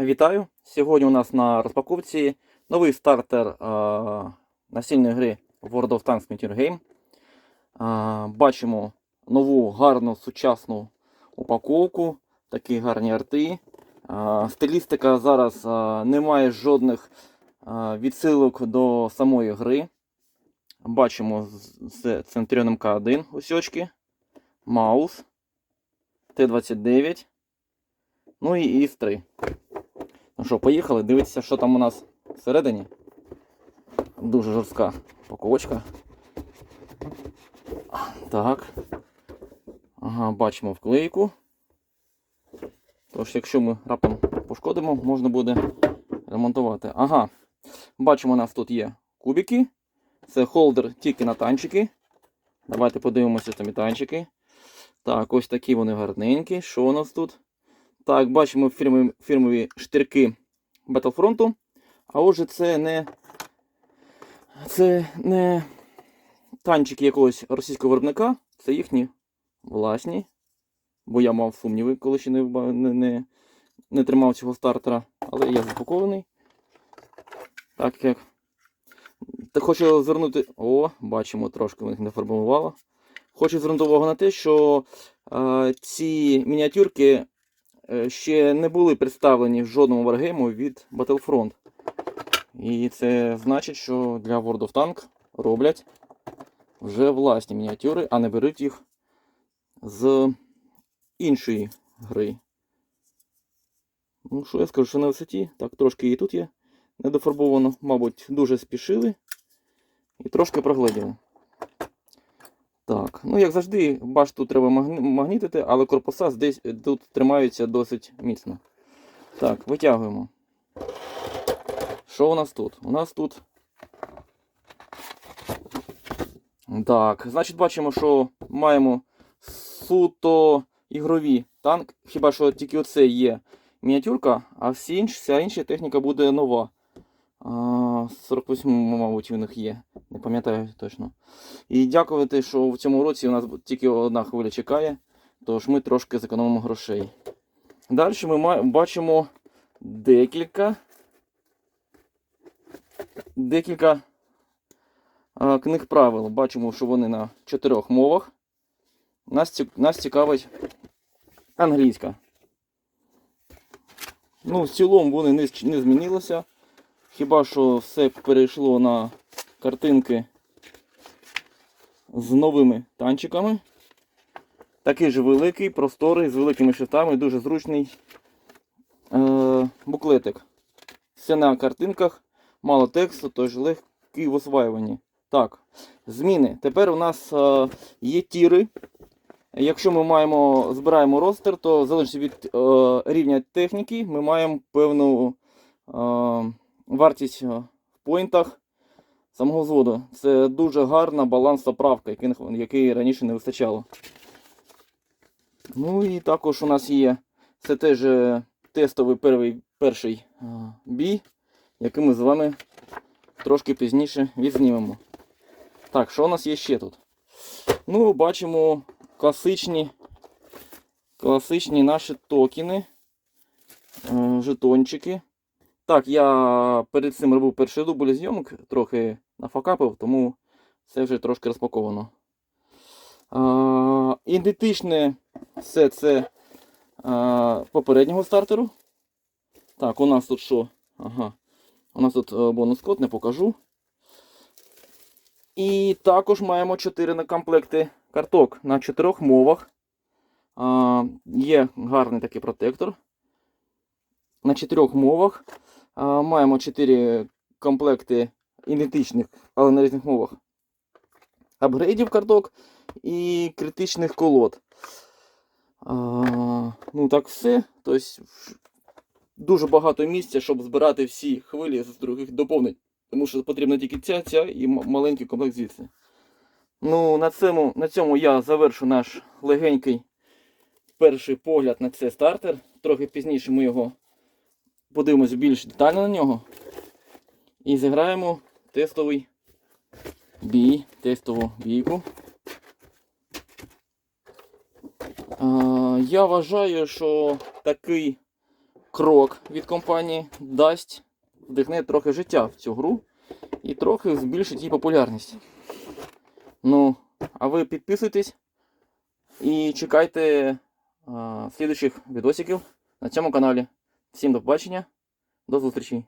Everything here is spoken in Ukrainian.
Вітаю! Сьогодні у нас на розпаковці новий стартер а, настільної гри World of Tanks Meteor Game. А, бачимо нову гарну сучасну упаковку, такі гарні арти. А, стилістика зараз а, немає жодних а, відсилок до самої гри. Бачимо з- Centurion К1 усьочки, Маус, Т-29, ну і ІС-3. Що, поїхали, дивитися, що там у нас всередині. Дуже жорстка упаковочка. Так. Ага, бачимо вклейку. Тож, якщо ми раптом пошкодимо, можна буде ремонтувати. Ага. Бачимо, у нас тут є кубики. Це холдер тільки на танчики. Давайте подивимося там і танчики. Так, ось такі вони гарненькі. Що у нас тут? Так, бачимо фірмові, фірмові штирки Battlefront. А отже, це не. Це не танчики якогось російського виробника, це їхні власні. Бо я мав сумніви, коли ще не, не, не, не тримав цього стартера. Але я заспокоєний. Так як. Та хочу звернути. О, бачимо, трошки них не фарбувало. Хочу звернути увагу на те, що е, ці мініатюрки ще не були представлені в жодному варгейму від Battlefront. І це значить, що для World of Tank роблять вже власні мініатюри, а не беруть їх з іншої гри. Ну, що я скажу, що на висоті, так, трошки і тут є недофарбовано, мабуть, дуже спішили і трошки прогледіли. Так, ну як завжди, башту треба магнітити, але корпуса десь тут тримаються досить міцно. Так, витягуємо. Що у нас тут? У нас тут. Так, значить, бачимо, що маємо суто ігрові танк. Хіба що тільки оце є мініатюрка, а всі інші, вся інша техніка буде нова. А, 48, мабуть, у них є. Не пам'ятаю точно. І дякувати, що в цьому році у нас тільки одна хвиля чекає, тож ми трошки зекономимо грошей. Далі ми бачимо декілька, декілька книг правил. Бачимо, що вони на чотирьох мовах. Нас, нас цікавить англійська. Ну, в цілому вони не, не змінилися. Хіба що все перейшло на картинки з новими танчиками. Такий же великий, просторий, з великими шрифтами, дуже зручний е- буклетик. Все на картинках, мало тексту, тож легкий в осваюванні. Так, зміни. Тепер у нас е- є тіри. Якщо ми маємо, збираємо ростер, то залежно від е- рівня техніки, ми маємо певну е- вартість в поінтах самого взводу. Це дуже гарна балансна правка, який раніше не вистачало. Ну і також у нас є це теж е, тестовий перший, перший бій, який ми з вами трошки пізніше відзнімемо. Так, що у нас є ще тут? Ну, бачимо класичні, класичні наші токени, е, жетончики. Так, я перед цим робив перший дубль зйомок, трохи нафакапив, тому це вже трошки розпаковано. А, ідентичне все це а, попереднього стартеру. Так, у нас тут що? Ага. У нас тут е, бонус код, не покажу. І також маємо 4 на комплекти карток на 4 мовах. А, є гарний такий протектор. На 4 мовах. Маємо 4 комплекти ідентичних, але на різних мовах. Апгрейдів карток і критичних колод. А, ну так все. Тобто дуже багато місця, щоб збирати всі хвилі з других доповнень. Тому що потрібна тільки ця, ця і маленький комплект звідси. Ну, на цьому, на цьому я завершу наш легенький перший погляд на цей стартер. Трохи пізніше ми його подивимось більш детально на нього. І зіграємо тестовий бій, тестову бійку. Я вважаю, що такий крок від компанії дасть вдихне трохи життя в цю гру і трохи збільшить її популярність. Ну, а ви підписуйтесь і чекайте а, слідуючих відосиків на цьому каналі. Всім до побачення, до зустрічі!